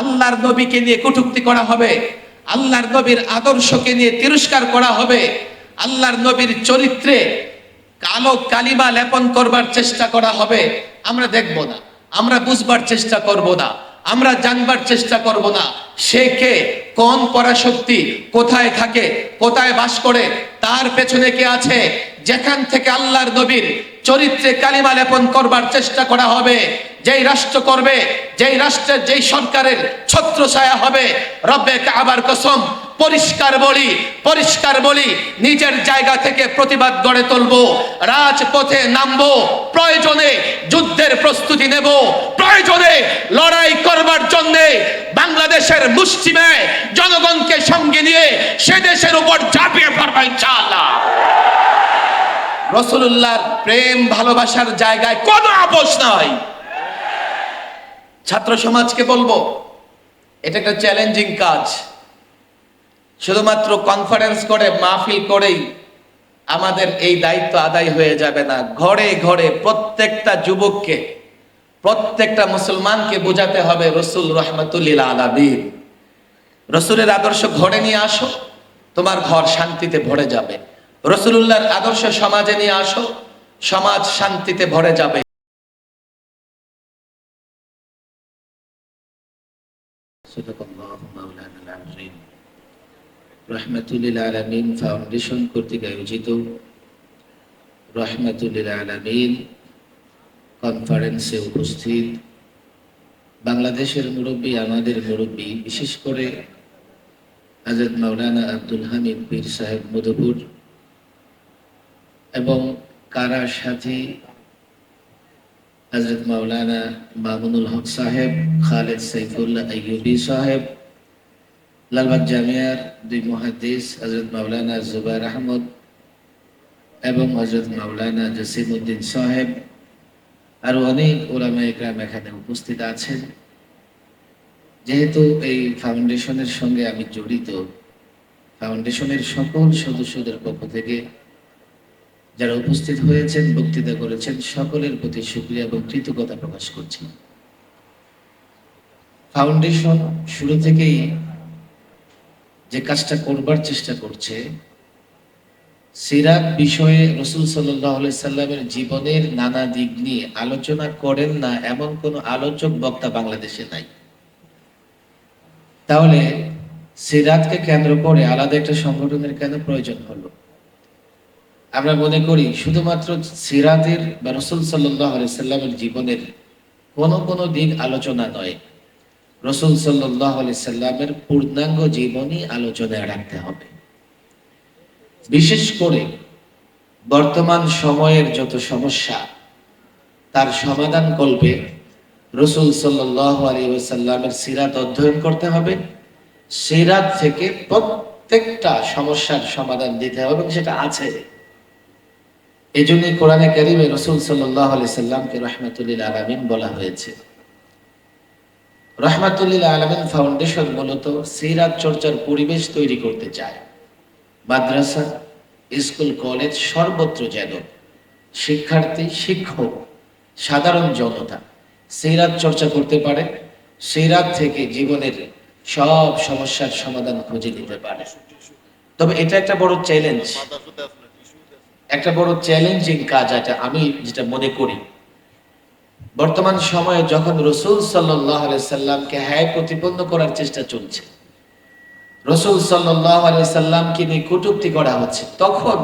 আল্লাহর নবীকে নিয়ে কটুক্তি করা হবে, আল্লাহর নবীর আদর্শকে নিয়ে তিরস্কার করা হবে, আল্লাহর নবীর চরিত্রে কালো কালিমা লেপন করবার চেষ্টা করা হবে, আমরা দেখব না, আমরা বুঝবার চেষ্টা করব না। আমরা জানবার চেষ্টা করব না। সে কে, কোন পরাশক্তি, কোথায় থাকে, কোথায় বাস করে, তার পেছনে কে আছে? যেখান থেকে আল্লাহর নবীর চরিত্রে কালিমা লেপন করবার চেষ্টা করা হবে। যেই রাষ্ট্র করবে, যেই রাষ্ট্রের, যেই সরকারের ছত্রছায়া হবে, রব্বে আবার কসম পরিষ্কার বলি পরিষ্কার বলি, নিজের জায়গা থেকে প্রতিবাদ গড়ে তুলবো, রাজপথে নামবো, প্রয়োজনে যুদ্ধের প্রস্তুতি নেব, প্রয়োজনে লড়াই করবার জন্য বাংলাদেশের মুসলিমে জনগণকে সঙ্গে নিয়ে সে দেশের উপর ঝাঁপিয়ে পড়বা ইনশাআল্লাহ। রসুল্লাহর প্রেম, ভালোবাসার জায়গায় কোনো আপোষ নাই। ছাত্র সমাজকে বলব, এটা একটা চ্যালেঞ্জিং কাজ। শুধুমাত্র কনফারেন্স করে, মাহফিল করেই আমাদের এই দায়িত্ব আদায় হয়ে যাবে না। ঘরে ঘরে প্রত্যেকটা যুবককে, প্রত্যেকটা মুসলমানকে বোঝাতে হবে রসুল রহমতুল্লিল আলাবিন রসুলের আদর্শ ঘরে নিয়ে আসো, তোমার ঘর শান্তিতে ভরে যাবে। রসুল্লাহর আদর্শ সমাজে নিয়ে আসো, সমাজ শান্তিতে ভরে যাবে। রহমতুল্লিল আলমিন ফাউন্ডেশন কর্তৃক আয়োজিত রহমতুল্লিল আলমিন কনফারেন্সে উপস্থিত বাংলাদেশের মুরব্বী, আমাদের মুরব্বী, বিশেষ করে আজাদ মাওলানা আব্দুল হামিদ পীর সাহেব মধুপুর এবং কারা সাথী হজরত মাওলানা মামুনুল হক সাহেব, খালেদ সাইফুল্লাহ আইয়ুবী সাহেব লালবাগ জামিয়ার দুই মহাদিস হজরত মাওলানা জুবাইর আহমদ এবং হজরত মাওলানা জসিম উদ্দিন সাহেব আরও অনেক ওলামা একরাম এখানে উপস্থিত আছেন। যেহেতু এই ফাউন্ডেশনের সঙ্গে আমি জড়িত, ফাউন্ডেশনের সকল সদস্যদের পক্ষ থেকে যারা উপস্থিত হয়েছেন, বক্তৃতা করেছেন, সকলের প্রতি সুক্রিয়া এবং কৃতজ্ঞতা প্রকাশ করছি। ফাউন্ডেশন শুরু থেকেই যে কাজটা করবার চেষ্টা করছে, সিরাত বিষয়ে রসুল সাল্লামের জীবনের নানা দিক নিয়ে আলোচনা করেন না এমন কোন আলোচক বক্তা বাংলাদেশে নাই। তাহলে সিরাতকে কেন্দ্র করে আলাদা একটা সংগঠনের কেন প্রয়োজন হলো? আমরা মনে করি শুধুমাত্র সিরাতের বা রসুল সাল্লাহ সাল্লামের জীবনের কোনো কোনো দিক আলোচনা নয়। রসুল সাল্লাহ সাল্লামের পূর্ণাঙ্গ জীবনই আলোচনায় রাখতে হবে। বিশেষ করে বর্তমান সময়ের যত সমস্যা, তার সমাধান কল্পে রসুল সাল্লাহ আলী সাল্লামের সিরাত অধ্যয়ন করতে হবে। সিরাত থেকে প্রত্যেকটা সমস্যার সমাধান দিতে হবে সেটা আছে। এই জন্যই কোরআনে কারিমে রসুল সাল্লাহ আলি সাল্লামকে রহমতুল্লিল আলমিন বলা হয়েছে। রহমাতুল্লিল আলমিন ফাউন্ডেশন মূলত সিরাত চর্চার পরিবেশ তৈরি করতে চায়। মাদ্রাসা, স্কুল, কলেজ সর্বত্র যেন শিক্ষার্থী, শিক্ষক, সাধারণ জনতা সিরাত চর্চা করতে পারে, সিরাত থেকে জীবনের সব সমস্যার সমাধান খুঁজে নিতে পারে। তবে এটা একটা বড় চ্যালেঞ্জ একটা বড় চ্যালেঞ্জিং কাজ এটা, আমি যেটা মনে করি। বর্তমান সময়ে যখন রসুল সাল্লামকে হ্যায় প্রতিপন্ন করার চেষ্টা চলছে, রসুল সাল্লামকে নিয়ে কটুক্তি করা হচ্ছে, তখন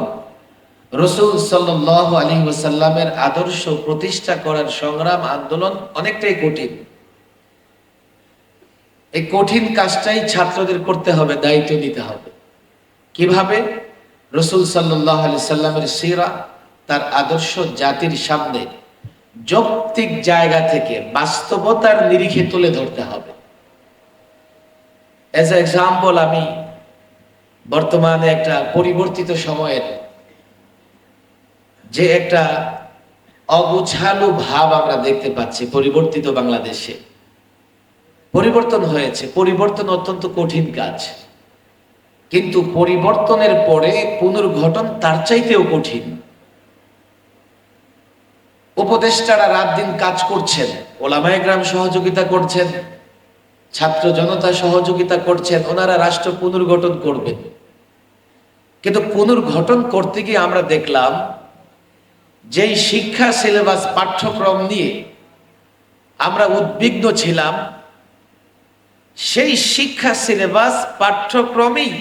রসুল সাল্লাহ আলী ওসাল্লামের আদর্শ প্রতিষ্ঠা করার সংগ্রাম আন্দোলন অনেকটাই কঠিন। এই কঠিন কাজটাই ছাত্রদের করতে হবে, দায়িত্ব নিতে হবে। কীভাবে? রসুল সাল্লাহ আলি সাল্লামের সিরা, তার আদর্শ জাতির সামনে যৌক্তিক জায়গা থেকে বাস্তবতার নিরিখে তুলে ধরতে হবে। এজ এক্সাম্পল আমি বর্তমানে একটা পরিবর্তিত সময়ের যে একটা অগুছালু ভাব আমরা দেখতে পাচ্ছি পরিবর্তিত বাংলাদেশে। পরিবর্তন হয়েছে। পরিবর্তন অত্যন্ত কঠিন কাজ। কিন্তু পরিবর্তনের পরে পুনর্গঠন তার চাইতেও কঠিন। উপদেষ্টারা রাত দিন কাজ করছেন, ওলামায় গ্রাম সহযোগিতা করছেন, ছাত্র জনতা সহযোগিতা করছেন, ওনারা রাষ্ট্র পুনর্গঠন করবেন কিন্তু পুনর্গঠন করতে গিয়ে আমরা দেখলাম, যেই শিক্ষা সিলেবাস পাঠ্যক্রম নিয়ে আমরা উদ্বিগ্ন ছিলাম, সেই শিক্ষা সিলেবাস পাঠ্যক্রমেই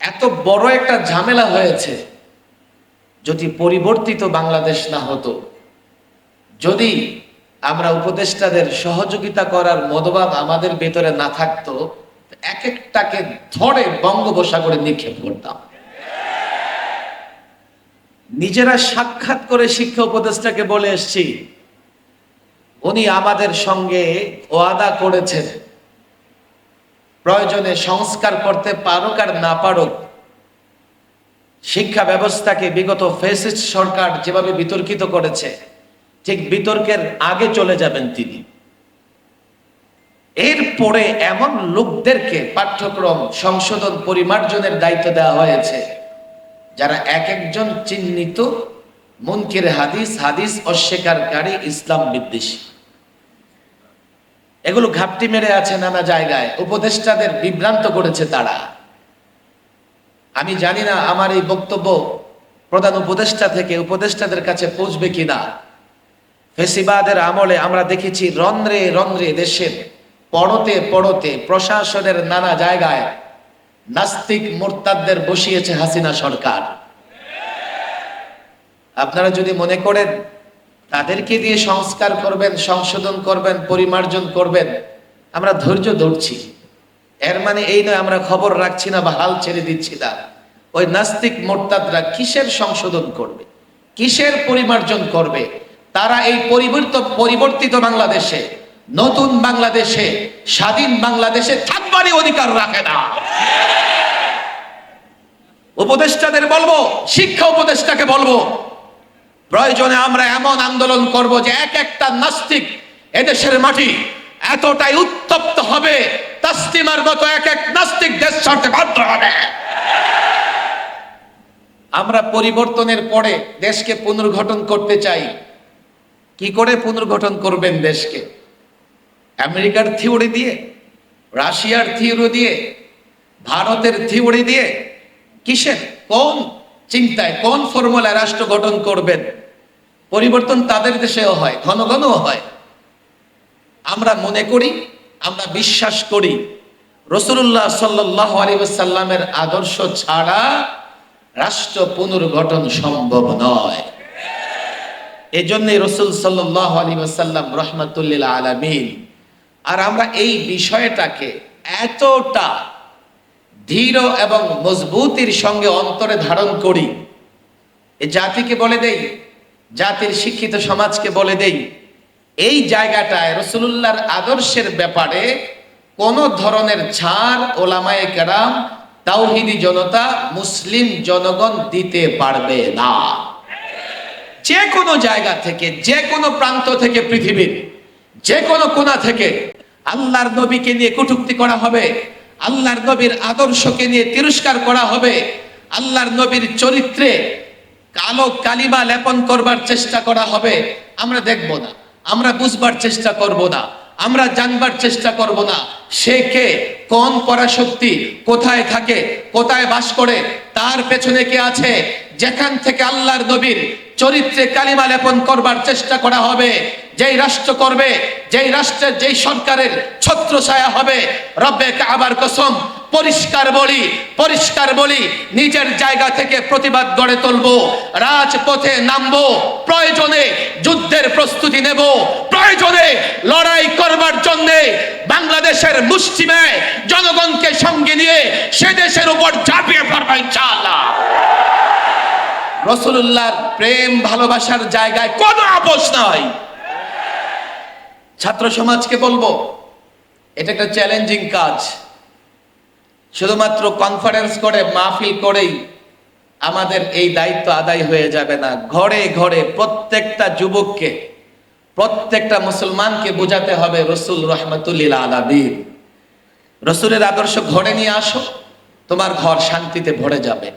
এত বড় একটা ঝামেলা হয়েছে। যদি পরিবর্তিত বাংলাদেশ না হতো, যদি আমরা উপদেষ্টাদের সহযোগিতা করার মনোভাব আমাদের ভেতরে না থাকতো, এক একটাকে ধরে বঙ্গোপসাগরে নিক্ষেপ করতাম। নিজেরা সাক্ষাৎ করে শিক্ষা উপদেষ্টাকে বলে এসছি, উনি আমাদের সঙ্গে ওয়াদা করেছেন, প্রয়োজনে সংস্কার করতে পারুক আর না পারুক শিক্ষা ব্যবস্থাকে বিগত ফেসিস্ট সরকার যেভাবে বিতর্কিত করেছে, ঠিক বিতর্কের আগে চলে যাবেন তিনি। এরপরে এমন লোকদেরকে পাঠ্যক্রম সংশোধন পরিমার্জনের দায়িত্ব দেওয়া হয়েছে, যারা এক একজন চিহ্নিত মুনকির হাদিস হাদিস অস্বীকারী ইসলাম বিদ্বেষী। এগুলো ঘাপটি মেরে আছে নানা জায়গায়। উপদেষ্টাদের বিভ্রান্ত করেছে তারা। আমি জানি না আমার এই বক্তব্য প্রধান উপদেষ্টা থেকে উপদেষ্টাদের কাছে পৌঁছবে কিনা। ফেসিবাদের আমলে আমরা দেখেছি রন্ধ্রে রন্ধ্রে দেশের পড়তে পড়তে প্রশাসনের নানা জায়গায় নাস্তিক মোরতাদদের বসিয়েছে হাসিনা সরকার। আপনারা যদি মনে করেন, তাদেরকে দিয়ে সংস্কার করবেন, সংশোধন করবেন, পরিমার্জন করবেন, আমরা ধৈর্য ধরছি। এর মানে এই নয়, আমরা খবর রাখছি না বা হাল ছেড়ে দিচ্ছি না। ওই নাস্তিক মোরতাদরা কিসের সংশোধন করবে? কিসের পরিমার্জন করবে? তারা এই পরিবর্তিত পরিবর্তিত বাংলাদেশে, নতুন বাংলাদেশে, স্বাধীন বাংলাদেশে থাকবারই অধিকার রাখে না। উপদেষ্টাদের বলব, শিক্ষা উপদেষ্টাকে বলব, প্রয়োজনে আমরা এমন আন্দোলন করব যে এক একটা নাস্তিক এদেশের মাটি এতটাই উত্তপ্ত হবে তাস্তিমার মতো এক এক নাস্তিক দেশ ছাড়তে বাধ্য হবে। আমরা পরিবর্তনের পরে দেশকে পুনর্গঠন করতে চাই। কি করে পুনর্গঠন করবেন দেশকে? আমেরিকার থিওরি দিয়ে, রাশিয়ার থিওরি দিয়ে, ভারতের থিওরি দিয়ে কিসের? কোন চিন্তায়, কোন ফর্মুলায় রাষ্ট্র গঠন করবেন? পরিবর্তন তাদের দেশেও হয় ঘন ঘনও হয়। আমরা মনে করি, আমরা বিশ্বাস করি রসুল্লাহ সাল্লাহ আলিবাসাল্লামের আদর্শ ছাড়া রাষ্ট্র পুনর্গঠন সম্ভব নয়। এজন্যই রসুল সাল্লাহ আলী ওসাল্লাম রহমতুল্লিল আলমিন, আর আমরা এই বিষয়টাকে এতটা দৃঢ় এবং মজবুতির সঙ্গে অন্তরে ধারণ করি। এ জাতিকে বলে দেই, জাতির শিক্ষিত সমাজকে বলে দেই এই জায়গাটায় রসুল্লাহর আদর্শের ব্যাপারে কোন ধরনের ছাড় ওলামায়ে কেরাম তাওহিদি জনতা, মুসলিম জনগণ দিতে পারবে না। যে কোনো জায়গা থেকে, যে কোনো প্রান্ত থেকে পৃথিবীর, যে কোনো কোণা থেকে আল্লাহর নবীকে নিয়ে কটূক্তি করা হবে, আল্লাহর নবীর আদর্শকে নিয়ে তিরস্কার করা হবে, আল্লাহর নবীর চরিত্রে কালো কালিমা লেপন করবার চেষ্টা করা হবে, আমরা দেখব না। আমরা বুঝবার চেষ্টা করব না, আমরা জানবার চেষ্টা করব না। সে কে, কোন পরাশক্তি, কোথায় থাকে, কোথায় বাস করে, তার পেছনে কে আছে? যেখান থেকে আল্লাহর নবীর চরিত্রে কালিমা লেপন করবার চেষ্টা করা হবে। যেই রাষ্ট্র করবে, যেই রাষ্ট্রের, যেই সরকারের ছত্র ছায়া হবে, রব্বে আবার কসম, পরিষ্কার বলি পরিষ্কার বলি, নিজের জায়গা থেকে প্রতিবাদ গড়ে তুলবো, রাজপথে নামবো, প্রয়োজনে যুদ্ধের প্রস্তুতি নেব, প্রয়োজনে লড়াই করবার জন্যে বাংলাদেশের মুষ্টিমেয় জনগণকে সঙ্গে নিয়ে সে দেশের উপর ঝাঁপিয়ে পড়বা ইনশাআল্লাহ। রসুল্লাহর প্রেম, ভালোবাসার জায়গায় কোনো আপোষ নয় ছাত্র সমাজকে বলব, এটা একটা চ্যালেঞ্জিং কাজ। শুধুমাত্র কনফারেন্স করে, মাহফিল করেই আমাদের এই দায়িত্ব আদায় হয়ে যাবে না। ঘরে ঘরে প্রত্যেকটা যুবককে, প্রত্যেকটা মুসলমানকে বোঝাতে হবে, রসুল রহমতুল্লিল আলাবির রসুলের আদর্শ ঘরে নিয়ে আসো, তোমার ঘর শান্তিতে ভরে যাবে।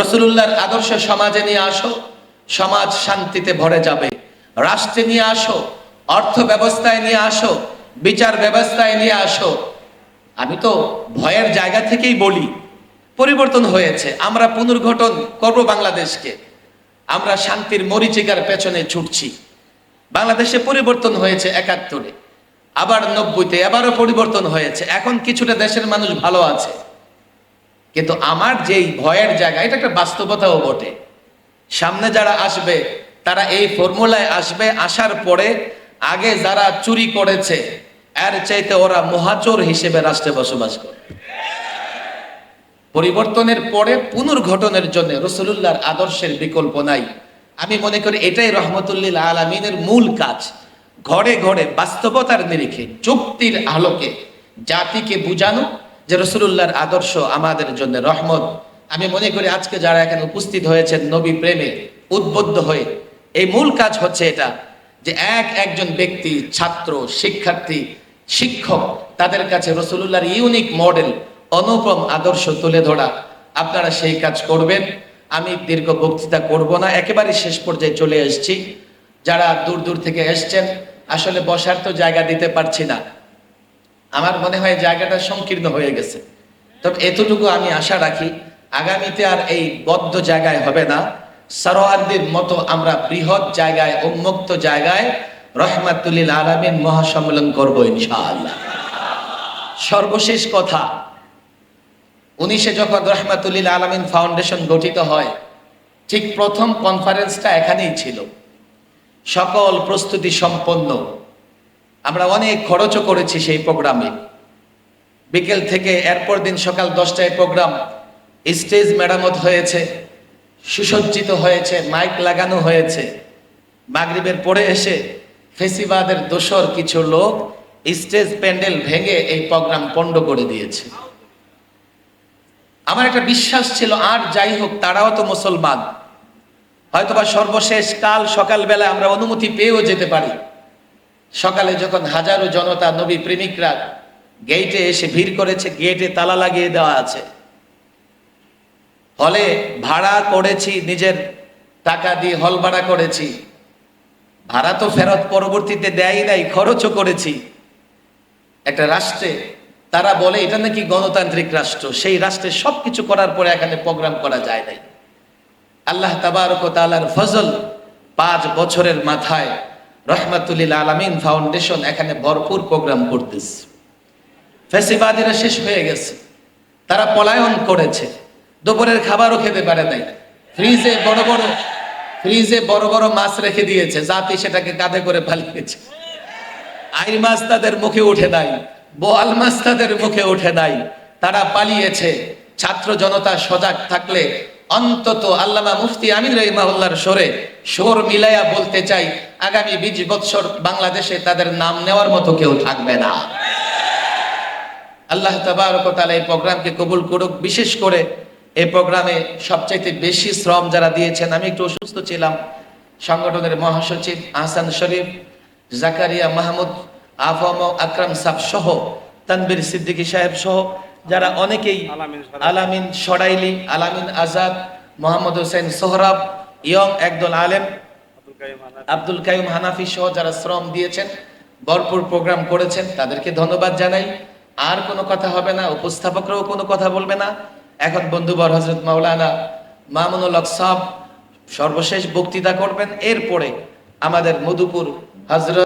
রসুল্লাহর আদর্শ সমাজে নিয়ে আসো, সমাজ শান্তিতে ভরে যাবে। রাষ্ট্রে নিয়ে আসো, অর্থ ব্যবস্থায় নিয়ে আসো, বিচার ব্যবস্থায় নিয়ে আসো। আমি তো ভয়ের জায়গা থেকেই বলি, পরিবর্তন হয়েছে। আমরা পুনর্গঠন করব বাংলাদেশকে। আমরা শান্তির মরিচিকার পেছনে ছুটছি। বাংলাদেশে পরিবর্তন হয়েছে একাত্তরে। আবার নব্বইতে আবারও পরিবর্তন হয়েছে। এখন কিছুটা দেশের মানুষ ভালো আছে। কিন্তু আমার যেই ভয়ের জায়গা, এটা একটা বাস্তবতাও বটে। সামনে যারা আসবে, তারা এই ফর্মুলায় আসবে, আসার পরে আগে যারা চুরি করেছে, এর চাইতে ওরা মহাচোর হিসেবে রাষ্ট্রে বসবাস করে। পরিবর্তনের পরে পুনর্গঠনের জন্য রসুলুল্লাহর আদর্শের বিকল্প নাই। আমি মনে করি এটাই রহমতুল্লিল আলমিনের মূল কাজ। ঘরে ঘরে বাস্তবতার নিরিখে যুক্তির আলোকে, জাতিকে বুঝানো যে রসুলুল্লাহর আদর্শ আমাদের জন্য রহমত। আমি মনে করি আজকে যারা এখানে উপস্থিত হয়েছেন নবী প্রেমে উদ্বুদ্ধ হয়ে, এই মূল কাজ হচ্ছে এটা যে এক একজন ব্যক্তি, ছাত্র, শিক্ষার্থী, শিক্ষক, তাদের কাছে রসুলুল্লাহর ইউনিক মডেল, অনুপম আদর্শ তুলে ধরা। আপনারা সেই কাজ করবেন। আমি দীর্ঘ বক্তৃতা করব না একেবারে শেষ পর্যায়ে চলে এসেছি। যারা দূর দূর থেকে এসছেন, আসলে বসার তো জায়গা দিতে পারছি না। আমার মনে হয় জায়গাটা সংকীর্ণ হয়ে গেছে। তবে এতটুকু আমি আশা রাখি, আগামীতে আর এই বদ্ধ জায়গায় হবে না। সারোয়ারদের মতো আমরা বৃহৎ জায়গায়, উন্মুক্ত জায়গায় রহমাতুল্লিল আলমিন মহাসম্মেলন করব ইনশাআল্লাহ। সর্বশেষ কথা, উনিশে যখন রহমাতুল্লিল আলমিন ফাউন্ডেশন গঠিত হয়, ঠিক প্রথম কনফারেন্সটা এখানেই ছিল। সকল প্রস্তুতি সম্পন্ন। আমরা অনেক খরচও করেছি সেই প্রোগ্রামে। বিকেল থেকে এরপর দিন সকাল দশটায় প্রোগ্রাম। স্টেজ মেরামত হয়েছে, সুসজ্জিত হয়েছে, মাইক লাগানো হয়েছে। মাগরিবের পরে এসে ফেসিবাদের দোসর কিছু লোক স্টেজ প্যান্ডেল ভেঙে এই প্রোগ্রাম পণ্ড করে দিয়েছে। আমার একটা বিশ্বাস ছিল, আর যাই হোক, তারাও তো মুসলমান। হয়তোবা সর্বশেষ কাল সকালবেলা আমরা অনুমতি পেয়েও যেতে পারি। সকালে যখন হাজারো জনতা নবী প্রেমিকরা গেটে এসে ভিড় করেছে গেটে তালা লাগিয়ে দেওয়া আছে। হলে ভাড়া করেছি, নিজের টাকা দিয়ে হল ভাড়া করেছি। ভাড়া তো ফেরত পরবর্তীতে দেয় নাই, খরচও করেছি। একটা রাষ্ট্রে তারা বলে, এটা নাকি গণতান্ত্রিক রাষ্ট্র, সেই রাষ্ট্রে সবকিছু করার পরে এখানে প্রোগ্রাম করা যায় নাই। আল্লাহ তাবারক ও তাআলার ফজল পাঁচ বছরের মাথায় রহমাতুল্লিল আলামিন ফাউন্ডেশন এখানে ভরপুর প্রোগ্রাম করতেছে। ফেসিবাদীরা শেষ হয়ে গেছে। তারা পলায়ন করেছে। দুপুরের খাবারও খেতে পারে নাই। ফ্রিজে বড় বড়, ফ্রিজে বড় বড় মাছ রেখে দিয়েছে। জাতি সেটাকে কাঁধে করে পালিয়েছে। আইর মাছ তাদের মুখে উঠে নাই। বোয়াল মাছ তাদের মুখে উঠে নাই। তারা পালিয়েছে। ছাত্র জনতা সজাগ থাকলে অন্তত আল্লামা মুফতি আমিন রহিমাউল্লাহর সরে সোর মিলাইয়া বলতে চাই, আগামী বিশ বৎসর বাংলাদেশে তাদের নাম নেওয়ার মতো কেউ থাকবে না। আল্লাহ তাবারক তাআলা এই প্রোগ্রামকে কবুল করুক। বিশেষ করে এই প্রোগ্রামে সবচাইতে বেশি শ্রম যারা দিয়েছেন, আমি একটু অসুস্থ ছিলাম, সংগঠনের মহাসচিব আহসান শরীফ, জাকারিয়া মাহমুদ, আফম আকরাম সাহ সহ তানবীর সিদ্দিকী সাহেব সহ যারা অনেকেই আলামিন সরাইলি। আলামিন আজাদ মোহাম্মদ হোসেন সোহরাব ইয়ং একদল আলেম আব্দুল কাইম হানাফি। সহ যারা শ্রম দিয়েছেন ভরপুর প্রোগ্রাম করেছেন তাদেরকে ধন্যবাদ জানাই আর কোনো কথা হবে না উপস্থাপকরাও কোনো কথা বলবে না এখন বন্ধুবর হজরত মাওলানা মামুনুল সাহেব সর্বশেষ বক্তৃতা করবেন এরপরে আমাদের মধুপুর হজরত